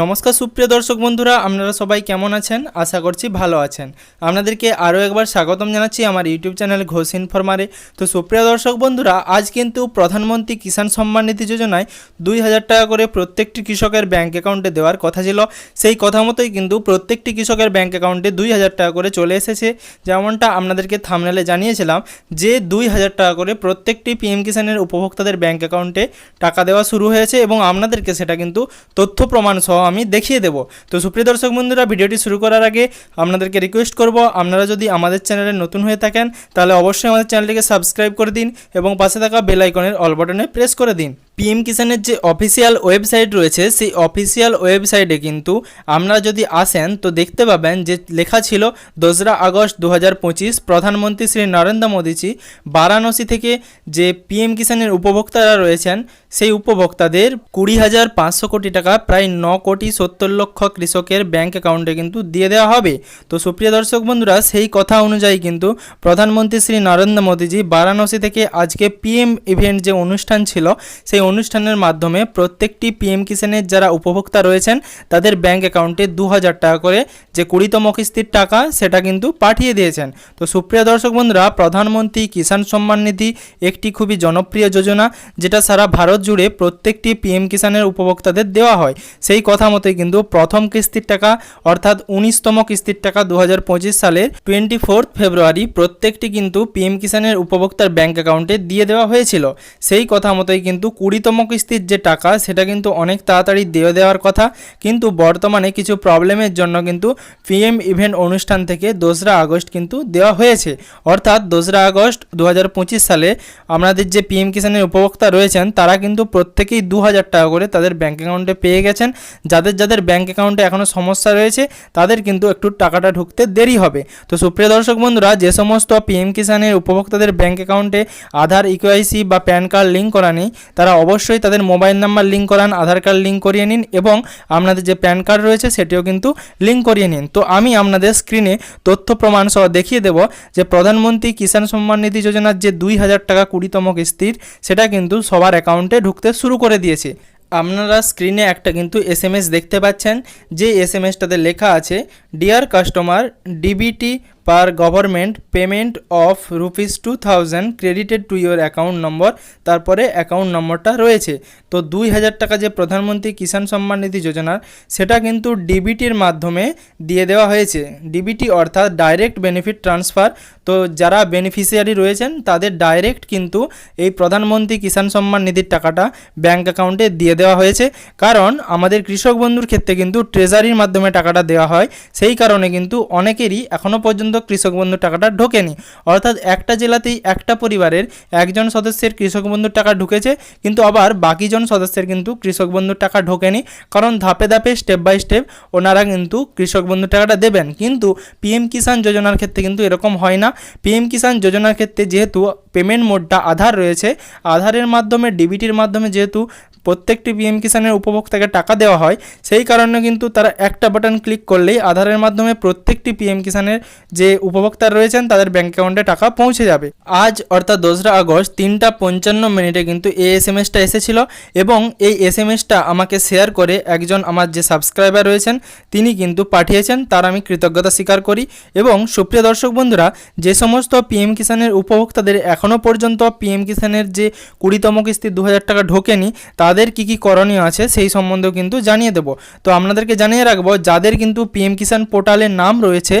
নমস্কার সুপ্রিয় দর্শক বন্ধুরা, আপনারা সবাই কেমন আছেন? আশা করছি ভালো আছেন। আপনাদেরকে আরও একবার স্বাগতম জানাচ্ছি আমার ইউটিউব চ্যানেল ঘোষ ইনফরমারে। তো সুপ্রিয় দর্শক বন্ধুরা, আজ কিন্তু প্রধানমন্ত্রী কিষাণ সম্মান নিধি যোজনায় দুই হাজার টাকা করে প্রত্যেকটি কৃষকের ব্যাঙ্ক অ্যাকাউন্টে দেওয়ার কথা ছিল। সেই কথা মতোই কিন্তু প্রত্যেকটি কৃষকের ব্যাঙ্ক অ্যাকাউন্টে দুই হাজার টাকা করে চলে এসেছে। যেমনটা আপনাদেরকে থামনেলে জানিয়েছিলাম যে, দুই হাজার টাকা করে প্রত্যেকটি পিএম কিষাণের উপভোক্তাদের ব্যাঙ্ক অ্যাকাউন্টে টাকা দেওয়া শুরু হয়েছে এবং আপনাদেরকে সেটা কিন্তু তথ্য প্রমাণ সহ আমি দেখিয়ে দেবো। তো সুপ্রিয় দর্শক বন্ধুরা, ভিডিওটি শুরু করার আগে আপনাদেরকে রিকোয়েস্ট করব, আপনারা যদি আমাদের চ্যানেলে নতুন হয়ে থাকেন, তাহলে অবশ্যই আমাদের চ্যানেলটিকে সাবস্ক্রাইব করে দিন এবং পাশে থাকা বেল আইকনের অল বাটনে প্রেস করে দিন। পিএম কিষানের যে অফিসিয়াল ওয়েবসাইট রয়েছে, সেই অফিসিয়াল ওয়েবসাইটে কিন্তু আপনারা যদি আসেন, তো দেখতে পাবেন যে লেখা ছিল দোসরা আগস্ট দু হাজার পঁচিশ, প্রধানমন্ত্রী শ্রী নরেন্দ্র মোদীজি বারাণসী থেকে যে পিএম কিষানের উপভোক্তারা রয়েছেন, সেই উপভোক্তাদের কুড়ি হাজার পাঁচশো কোটি টাকা, প্রায় ন কোটি সত্তর লক্ষ কৃষকের ব্যাংক অ্যাকাউন্টে কিন্তু দিয়ে দেওয়া হবে। তো সুপ্রিয় দর্শক বন্ধুরা, সেই কথা অনুযায়ী কিন্তু প্রধানমন্ত্রী শ্রী নরেন্দ্র মোদীজি বারাণসী থেকে আজকে পিএম ইভেন্ট যে অনুষ্ঠান ছিল, সেই অনুষ্ঠানের মাধ্যমে প্রত্যেকটি পিএম কিষানের যারা উপভোক্তা রয়েছেন, তাদের ব্যাংক অ্যাকাউন্টে দু হাজার টাকা করে যে কুড়িতম কিস্তির টাকা, সেটা কিন্তু পাঠিয়ে দিয়েছেন। তো সুপ্রিয় দর্শক বন্ধুরা, প্রধানমন্ত্রী কিষাণ সম্মান নিধি একটি খুবই জনপ্রিয় যোজনা, যেটা সারা ভারত জুড়ে প্রত্যেকটি পিএম কিষানের উপভোক্তাদের দেওয়া হয়। সেই কথা মতোই কিন্তু প্রথম কিস্তির টাকা, অর্থাৎ উনিশতম কিস্তির টাকা দু সালের টোয়েন্টি ফোর্থ ফেব্রুয়ারি প্রত্যেকটি কিন্তু পিএম কিষানের উপভোক্তার ব্যাংক অ্যাকাউন্টে দিয়ে দেওয়া হয়েছিল। সেই কথা মতোই কিন্তু কুড়িতম কিস্তির যে টাকা, সেটা কিন্তু অনেক তাড়াতাড়ি দিয়ে দেওয়ার কথা। কিন্তু বর্তমানে কিছু প্রবলেমের জন্য কিন্তু পিএম ইভেন্ট অনুষ্ঠান থেকে দোসরা আগস্ট কিন্তু দেওয়া হয়েছে। অর্থাৎ দোসরা আগস্ট দু হাজার পঁচিশ সালে আমাদের যে পিএম কিষানের উপভোক্তা রয়েছেন, তারা কিন্তু প্রত্যেকেই দু হাজার টাকা করে তাদের ব্যাঙ্ক অ্যাকাউন্টে পেয়ে গেছেন। যাদের যাদের ব্যাঙ্ক অ্যাকাউন্টে এখনও সমস্যা রয়েছে, তাদের কিন্তু একটু টাকাটা ঢুকতে দেরি হবে। তো সুপ্রিয় দর্শক বন্ধুরা, যে সমস্ত পিএম কিষানের উপভোক্তাদের ব্যাঙ্ক অ্যাকাউন্টে আধার ইকুআইসি বা প্যান কার্ড লিঙ্ক করা নেই, তারা অবশ্যই তাদের মোবাইল নাম্বার লিঙ্ক করান, আধার কার্ড লিঙ্ক করিয়ে নিন এবং আপনাদের যে প্যান কার্ড রয়েছে সেটিও কিন্তু লিঙ্ক করিয়ে নিন। তো আমি আপনাদের স্ক্রিনে তথ্য প্রমাণ সহ দেখিয়ে দেব যে প্রধানমন্ত্রী কিষাণ সম্মান নিধি যোজনার যে দুই হাজার টাকা কুড়িতম কিস্তির, সেটা কিন্তু সবার অ্যাকাউন্টে ঢুকতে শুরু করে দিয়েছে। আপনারা স্ক্রিনে একটা কিন্তু এস দেখতে পাচ্ছেন। যে এস লেখা আছে dear customer DBT per government payment of rupees two thousand credited to your account number তারপরে অ্যাকাউন্ট নম্বরটা রয়েছে। তো দুই হাজার টাকা যে প্রধানমন্ত্রী কিষাণ সম্মান নিধি যোজনার, সেটা কিন্তু ডিবিটির মাধ্যমে দিয়ে দেওয়া হয়েছে। ডিবিটি অর্থাৎ ডাইরেক্ট বেনিফিট ট্রান্সফার তো যারা বেনিফিশিয়ারি রয়েছেন, তাদের ডাইরেক্ট কিন্তু এই প্রধানমন্ত্রী কিষাণ সম্মান নিধির টাকাটা ব্যাঙ্ক অ্যাকাউন্টে দিয়ে দেওয়া হয়েছে। কারণ আমাদের কৃষক বন্ধুর ক্ষেত্রে কিন্তু ট্রেজারির মাধ্যমে টাকাটা দেওয়া হয় সেই কারণে কিন্তু অনেকেরই এখনও পর্যন্ত কৃষক বন্ধু টাকাটা ঢোকেনি। অর্থাৎ একটা জেলাতেই একটা পরিবারের একজন সদস্যের কৃষক বন্ধুর টাকা ঢুকেছে, কিন্তু আবার বাকিজন সদস্যের কিন্তু কৃষক বন্ধুর টাকা ঢোকেনি। কারণ ধাপে ধাপে স্টেপ বাই স্টেপ ওনারা কিন্তু কৃষক বন্ধু টাকাটা দেবেন। কিন্তু পিএম কিষাণ যোজনার ক্ষেত্রে কিন্তু এরকম হয় না। পিএম কিষাণ যোজনার ক্ষেত্রে যেহেতু পেমেন্ট মোডটা আধার রয়েছে, আধারের মাধ্যমে ডিবিটির মাধ্যমে যেহেতু প্রত্যেকটি পিএম কিষানের উপভোক্তাকে টাকা দেওয়া হয়, সেই কারণে কিন্তু তারা একটা বাটন ক্লিক করলেই আধারের মাধ্যমে প্রত্যেকটি পিএম কিষানের যে উপভোক্তা রয়েছেন তাদের ব্যাঙ্ক অ্যাকাউন্টে টাকা পৌঁছে যাবে। আজ অর্থাৎ দোসরা আগস্ট তিনটা পঞ্চান্ন মিনিটে কিন্তু এই এস এম এসটা এসেছিল এবং এই এস এম এসটা আমাকে শেয়ার করে একজন আমার যে সাবস্ক্রাইবার রয়েছেন, তিনি কিন্তু পাঠিয়েছেন, তার আমি কৃতজ্ঞতা স্বীকার করি এবং সুপ্রিয় দর্শক বন্ধুরা, যে সমস্ত পিএম কিষানের উপভোক্তাদের এখনও পর্যন্ত পিএম কিষানের যে কুড়িতম কিস্তি দু হাজার টাকা ঢোকেনি তাদের কি কি করণীয় আছে সেই সম্বন্ধেও কিন্তু জানিয়ে দেব। তো আপনাদেরকে জানিয়ে রাখব, যাদের কিন্তু পিএম কিষাণ পোর্টালের নাম রয়েছে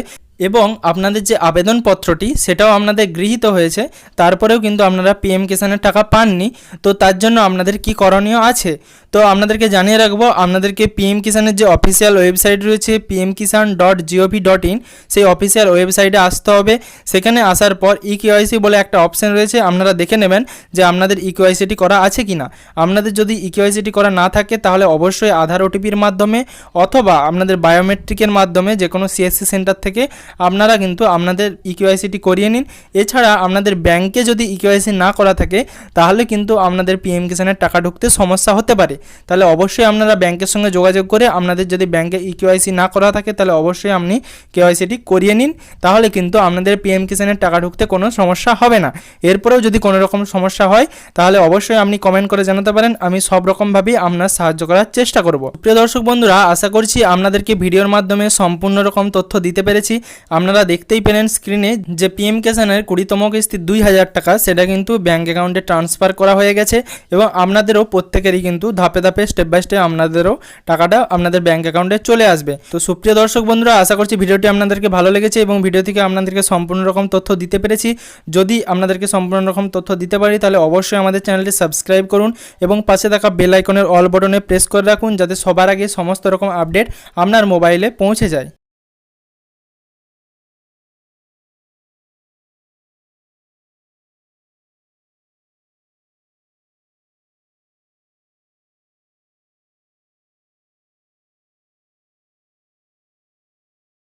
এবং আপনাদের যে আবেদনপত্রটি সেটাও আপনাদের গৃহীত হয়েছে, তারপরেও কিন্তু আপনারা পিএম কিষানের টাকা পাননি, তো তার জন্য আপনাদের কি করণীয় আছে? তো আপনাদেরকে জানিয়ে রাখব, আপনাদেরকে পিএম কিষানের যে অফিসিয়াল ওয়েবসাইট রয়েছে PM Kisan dot GOV dot in সেই অফিসিয়াল ওয়েবসাইটে আসতে হবে। সেখানে আসার পর ই কেওয়াইসি বলে একটা অপশন রয়েছে, আপনারা দেখে নেবেন যে আপনাদের ই কেওয়াইসিটি করা আছে কি না আপনাদের যদি ই কেওয়াইসিটি করা না থাকে, তাহলে অবশ্যই আধার ওটিপির মাধ্যমে অথবা আপনাদের বায়োমেট্রিকের মাধ্যমে যে কোনো সিএসসি সেন্টার থেকে আপনারা কিন্তু আপনাদের ইকিউআইসিটি করিয়ে নিন। এছাড়া আপনাদের ব্যাংকে যদি ইকিউআইসি না করা থাকে, তাহলে কিন্তু আপনাদের পিএম কিষানের টাকা ঢুকতে সমস্যা হতে পারে। তাহলে অবশ্যই আপনারা ব্যাংকের সঙ্গে যোগাযোগ করে আপনাদের যদি ব্যাংকে ই কেওয়াইসি না করা থাকে, তাহলে অবশ্যই আপনি কেওয়াইসিটি করিয়ে নিন। তাহলে কিন্তু আপনাদের পিএম কিষানের টাকা ঢুকতে কোনো সমস্যা হবে না। এরপরেও যদি কোনো রকম সমস্যা হয়, তাহলে অবশ্যই আপনি কমেন্ট করে জানাতে পারেন। আমি সব রকমভাবেই আপনার সাহায্য করার চেষ্টা করব। প্রিয় দর্শক বন্ধুরা, আশা করছি আপনাদেরকে ভিডিওর মাধ্যমে সম্পূর্ণ রকম তথ্য দিতে পেরেছি। আপনারা দেখতেই পেলেন স্ক্রিনে যে পিএম কিষানের কুড়িতম কিস্তি দুই হাজার টাকা, সেটা কিন্তু ব্যাঙ্ক অ্যাকাউন্টে ট্রান্সফার করা হয়ে গেছে এবং আপনাদেরও প্রত্যেকেরই কিন্তু ধাপে ধাপে স্টেপ বাই স্টেপ আপনাদেরও টাকাটা আপনাদের ব্যাঙ্ক অ্যাকাউন্টে চলে আসবে। তো সুপ্রিয় দর্শক বন্ধুরা, আশা করছি ভিডিওটি আপনাদেরকে ভালো লেগেছে এবং ভিডিও থেকে আপনাদেরকে সম্পূর্ণ রকম তথ্য দিতে পেরেছি। যদি আপনাদেরকে সম্পূর্ণ রকম তথ্য দিতে পারি, তাহলে অবশ্যই আমাদের চ্যানেলটি সাবস্ক্রাইব করুন এবং পাশে থাকা বেল আইকনের অল বটনে প্রেস করে রাখুন, যাতে সবার আগে সমস্ত রকম আপডেট আপনার মোবাইলে পৌঁছে যায়।